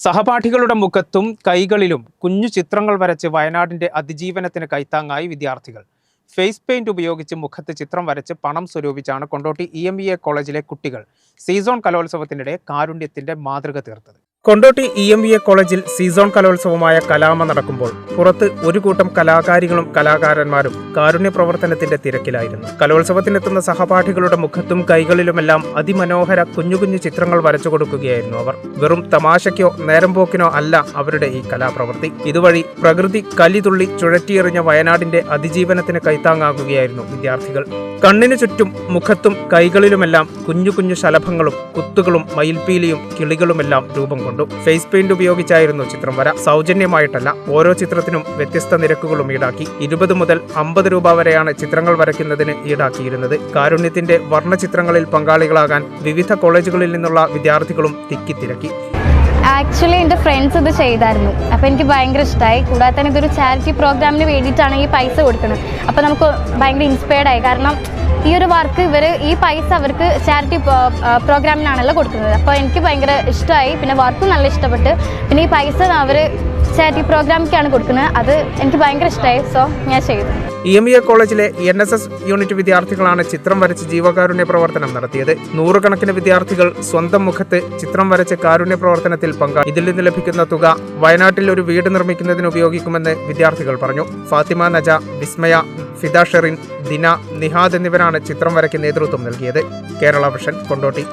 സഹപാഠികളുടെ മുഖത്തും കൈകളിലും കുഞ്ഞു ചിത്രങ്ങൾ വരച്ച് വയനാടിന്റെ അതിജീവനത്തിന് കൈത്താങ്ങായി വിദ്യാർത്ഥികൾ. ഫേസ് പെയിന്റ് ഉപയോഗിച്ച് മുഖത്ത് ചിത്രം വരച്ച് പണം സ്വരൂപിച്ചാണ് Kondotty E M E A കോളേജിലെ കുട്ടികൾ സീസോൺ കലോത്സവത്തിനിടെ കാരുണ്യത്തിന്റെ മാതൃക തീർത്തത്. Kondotty E M V A കോളേജിൽ സീസോൺ കലോത്സവമായ കലാമ നടക്കുമ്പോൾ പുറത്ത് ഒരു കൂട്ടം കലാകാരികളും കലാകാരന്മാരും കാരുണ്യ പ്രവർത്തനത്തിന്റെ തിരക്കിലായിരുന്നു. കലോത്സവത്തിനെത്തുന്ന സഹപാഠികളുടെ മുഖത്തും കൈകളിലുമെല്ലാം അതിമനോഹര കുഞ്ഞു കുഞ്ഞു ചിത്രങ്ങൾ വരച്ചു കൊടുക്കുകയായിരുന്നു അവർ. വെറും തമാശയ്ക്കോ നേരംപോക്കിനോ അല്ല അവരുടെ ഈ കലാപ്രവൃത്തി. ഇതുവഴി പ്രകൃതി കലിതുള്ളി ചുഴറ്റിയെറിഞ്ഞ വയനാടിന്റെ അതിജീവനത്തിന് കൈത്താങ്ങാകുകയായിരുന്നു വിദ്യാർത്ഥികൾ. കണ്ണിനു ചുറ്റും മുഖത്തും കൈകളിലുമെല്ലാം കുഞ്ഞു കുഞ്ഞു ശലഭങ്ങളും കുത്തുകളും മയിൽപ്പീലിയും കിളികളുമെല്ലാം രൂപം കൊണ്ടു ഫേസ് പെയിന്റ് ഉപയോഗിച്ചായിരുന്നു ചിത്രം വര. സൗജന്യമായിട്ടല്ല ഓരോ ചിത്രത്തിനും വ്യത്യസ്ത നിരക്കുകളും ഈടാക്കി. ഇരുപത് മുതൽ അമ്പത് രൂപ വരെയാണ് ചിത്രങ്ങൾ വരയ്ക്കുന്നതിന് ഈടാക്കിയിരുന്നത്. കാരുണ്യത്തിന്റെ വർണ ചിത്രങ്ങളിൽ പങ്കാളികളാകാൻ വിവിധ കോളേജുകളിൽ നിന്നുള്ള വിദ്യാർത്ഥികളും തിക്കിത്തിരക്കി ആക്ച്വലി എന്റെ ഫ്രണ്ട്സ് ഇത് ചെയ്തായിരുന്നു. അപ്പോൾ എനിക്ക് ഭയങ്കര ഇഷ്ടമായി കൂടാതെ തന്നെ ഇതൊരു ചാരിറ്റി പ്രോഗ്രാമിന് വേണ്ടിയിട്ടാണ് ഈ പൈസ കൊടുക്കുന്നത്. അപ്പോൾ നമുക്ക് ഭയങ്കര ഇൻസ്പയർഡ് ആയി. കാരണം ഈ ഒരു വർക്ക് ഇവർ ഈ പൈസ അവർക്ക് ചാരിറ്റി പ്രോഗ്രാമിനാണല്ലോ കൊടുക്കുന്നത്. അപ്പോൾ എനിക്ക് ഭയങ്കര ഇഷ്ടമായി പിന്നെ വർക്കും നല്ല ഇഷ്ടപ്പെട്ട്. പിന്നെ ഈ പൈസ അവർ ചാരിറ്റി പ്രോഗ്രാമിലേക്കാണ് കൊടുക്കുന്നത്. അത് എനിക്ക് ഭയങ്കര ഇഷ്ടമായി സോ ഞാൻ ചെയ്തു. ഇ എം ഇ എ കോളേജിലെ എൻ എസ് എസ് യൂണിറ്റ് വിദ്യാർത്ഥികളാണ് ചിത്രം വരച്ച് ജീവകാരുണ്യ പ്രവർത്തനം നടത്തിയത്. നൂറുകണക്കിന് വിദ്യാർത്ഥികൾ സ്വന്തം മുഖത്ത് ചിത്രം വരച്ച് കാരുണ്യ പ്രവർത്തനത്തിൽ പങ്കാളി ഇതിൽ നിന്ന് ലഭിക്കുന്ന തുക വയനാട്ടിൽ ഒരു വീട് നിർമ്മിക്കുന്നതിന് ഉപയോഗിക്കുമെന്ന് വിദ്യാർത്ഥികൾ പറഞ്ഞു. ഫാത്തിമ നജ വിസ്മയ ഫിദ ഷെറിൻ ദിന നിഹാദ് എന്നിവരാണ് ചിത്രം വരയ്ക്ക് നേതൃത്വം നൽകിയത്. കേരള വിഷൻ കൊണ്ടോട്ടി.